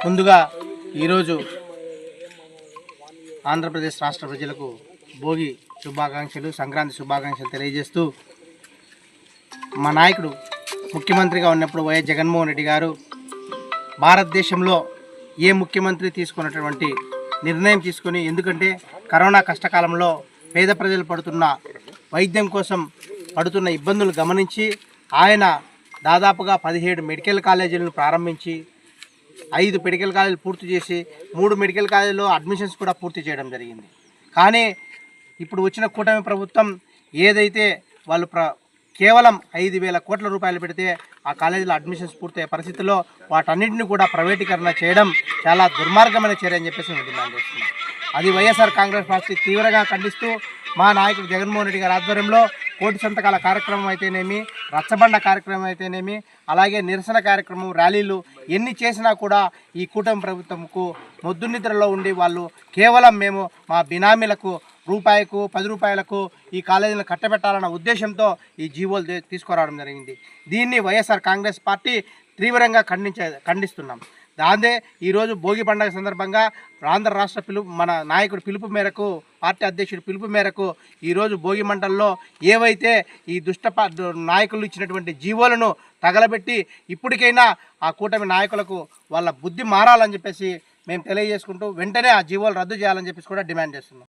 ముందుగా ఈరోజు ఆంధ్రప్రదేశ్ రాష్ట్ర ప్రజలకు భోగి శుభాకాంక్షలు సంక్రాంతి శుభాకాంక్షలు తెలియజేస్తూ మా నాయకుడు ముఖ్యమంత్రిగా ఉన్నప్పుడు వైఎస్ జగన్మోహన్ రెడ్డి గారు భారతదేశంలో ఏ ముఖ్యమంత్రి తీసుకున్నటువంటి నిర్ణయం తీసుకొని ఎందుకంటే కరోనా కష్టకాలంలో పేద ప్రజలు పడుతున్న వైద్యం కోసం పడుతున్న ఇబ్బందులు గమనించి ఆయన దాదాపుగా పదిహేడు మెడికల్ కాలేజీలను ప్రారంభించి ఐదు మెడికల్ కాలేజీలు పూర్తి చేసి మూడు మెడికల్ కాలేజీలో అడ్మిషన్స్ కూడా పూర్తి చేయడం జరిగింది. కానీ ఇప్పుడు వచ్చిన కూటమి ప్రభుత్వం ఏదైతే వాళ్ళు ప్ర కేవలం ఐదు వేల కోట్ల రూపాయలు పెడితే ఆ కాలేజీలో అడ్మిషన్స్ పూర్తయ్యే పరిస్థితిలో వాటన్నింటిని కూడా ప్రైవేటీకరణ చేయడం చాలా దుర్మార్గమైన చర్య అని చెప్పేసి మేము డిమాండ్ చేస్తున్నాం. అది వైఎస్ఆర్ కాంగ్రెస్ పార్టీ తీవ్రంగా ఖండిస్తూ మా నాయకుడు జగన్మోహన్ రెడ్డి గారి ఆధ్వర్యంలో కోటి సంతకాల కార్యక్రమం అయితేనేమి రచ్చబండ కార్యక్రమం అయితేనేమి అలాగే నిరసన కార్యక్రమం ర్యాలీలు ఎన్ని చేసినా కూడా ఈ కూటమి ప్రభుత్వంకు మొద్దు నిద్రలో ఉండి వాళ్ళు కేవలం మేము మా బినామీలకు రూపాయకు పది రూపాయలకు ఈ కాలేజీలను కట్టబెట్టాలన్న ఉద్దేశంతో ఈ జీవోలు తీసుకురావడం జరిగింది. దీన్ని వైఎస్ఆర్ కాంగ్రెస్ పార్టీ తీవ్రంగా ఖండించే ఖండిస్తున్నాం. దాందే ఈరోజు భోగి పండుగ సందర్భంగా ఆంధ్ర రాష్ట్ర పిలుపు మన నాయకుడు పిలుపు మేరకు పార్టీ అధ్యక్షుడు పిలుపు మేరకు ఈరోజు భోగి మంటల్లో ఏవైతే ఈ దుష్ట నాయకులు ఇచ్చినటువంటి జీవోలను తగలబెట్టి ఇప్పటికైనా ఆ కూటమి నాయకులకు వాళ్ళ బుద్ధి మారాలని చెప్పేసి మేము తెలియజేసుకుంటూ వెంటనే ఆ జీవోలు రద్దు చేయాలని చెప్పేసి కూడా డిమాండ్ చేస్తున్నాం.